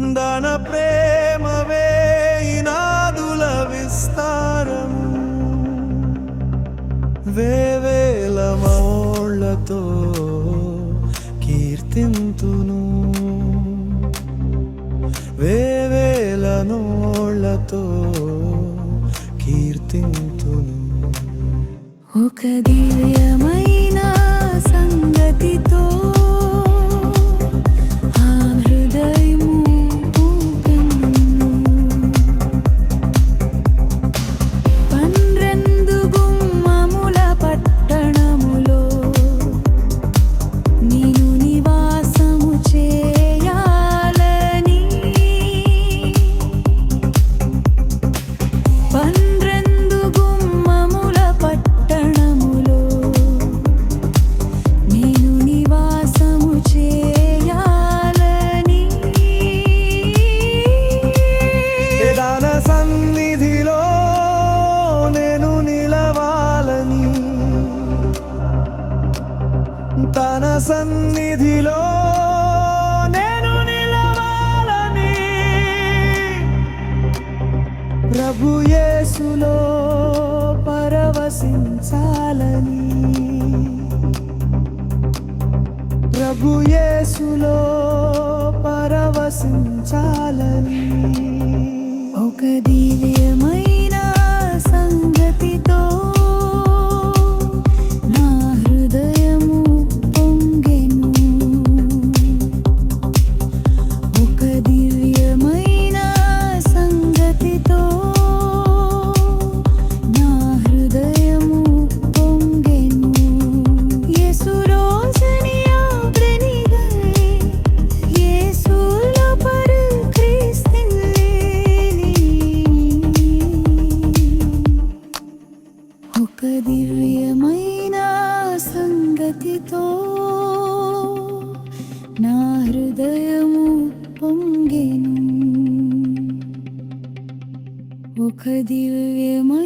దన ప్రేమ వేయినాదుల విస్తారం. వేవేల మౌళ్ళతో కీర్తింతును. వేవేల నోళ్ళతో కీర్తింతును. ఒక దివ్యమై సన్నిధిలో నేను నిలవాలని ప్రభు యేసులో పరవశించాలని ప్రభు యేసులో పరవశించాలని ఒక దివ్యమైన సంగతితో పొంగెను ఒక దివ్యమైన